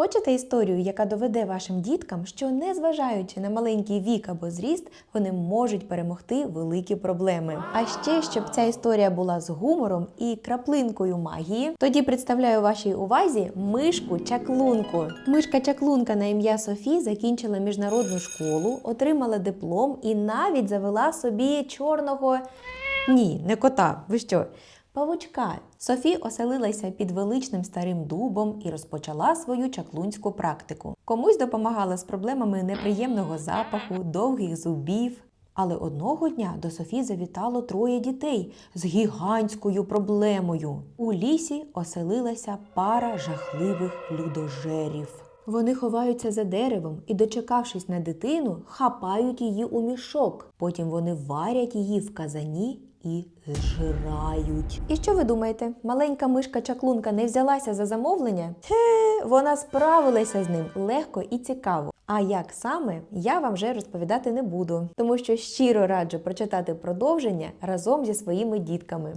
Хочете історію, яка доведе вашим діткам, що незважаючи на маленький вік або зріст, вони можуть перемогти великі проблеми. А ще щоб ця історія була з гумором і краплинкою магії, тоді представляю вашій увазі мишку чаклунку. Мишка чаклунка на ім'я Софі закінчила міжнародну школу, отримала диплом і навіть завела собі чорного. Ні, не кота. Ви що? Павучка Софі оселилася під величним старим дубом і розпочала свою чаклунську практику. Комусь допомагала з проблемами неприємного запаху, довгих зубів. Але одного дня до Софі завітало троє дітей з гігантською проблемою. У лісі оселилася пара жахливих людожерів. Вони ховаються за деревом і, дочекавшись на дитину, хапають її у мішок. Потім вони варять її в казані і зжирають. І що ви думаєте? Маленька мишка чаклунка не взялася за замовлення? Хе, вона справилася з ним легко і цікаво. А як саме, я вам вже розповідати не буду, тому що щиро раджу прочитати продовження разом зі своїми дітками.